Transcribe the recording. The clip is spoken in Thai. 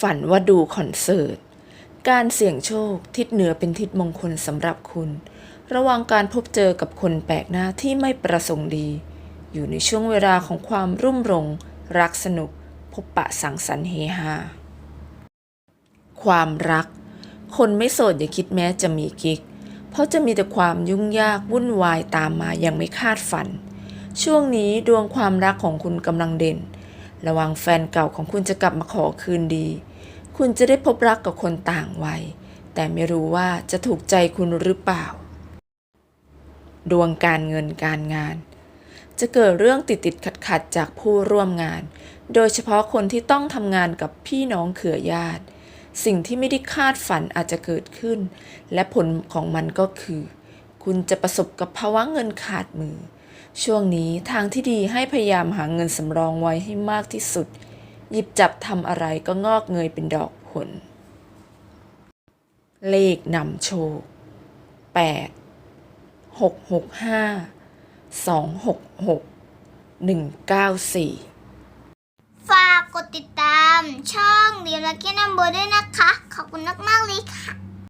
ฝันว่าดูคอนเสิร์ต การเสี่ยงโชคทิศเหนือเป็นทิศมงคลสำหรับคุณ ระวังการพบเจอกับคนแปลกหน้าที่ไม่ประสงค์ดี อยู่ในช่วงเวลาของความรุ่มรง รักสนุก พบปะสังสรรค์เฮฮา ความรัก คนไม่โสดอย่าคิดแม้จะมีกิ๊ก เพราะจะมีแต่ความยุ่งยากวุ่นวายตามมาอย่างไม่คาดฝัน ช่วงนี้ดวงความรักของคุณกำลังเด่น ระวังแฟนเก่าของคุณจะกลับมาขอคืนดี คุณจะได้พบรักกับคนต่างวัย แต่ไม่รู้ว่าจะถูกใจคุณหรือเปล่า ดวงการเงินการงาน จะเกิดเรื่องติดติดขัดขัดจากผู้ร่วมงาน โดยเฉพาะคนที่ต้องทำงานกับพี่น้องเขือญาติ สิ่งที่ไม่ได้คาดฝันอาจจะเกิดขึ้น และผลของมันก็คือ คุณจะประสบกับภาวะเงินขาดมือ ช่วงนี้ทางที่ดีให้พยายามหาเงินสำรองไว้ให้มากที่สุด หยิบจับทำอะไรก็งอกเงยเป็นดอกผล เลขนำโชค 8 6 6 5 2 6 6 1 9 4ฝากกดติดตามช่องเดียวลักกี้นัมเบอร์ด้วยนะคะ ขอบคุณมาก ๆ เลยค่ะ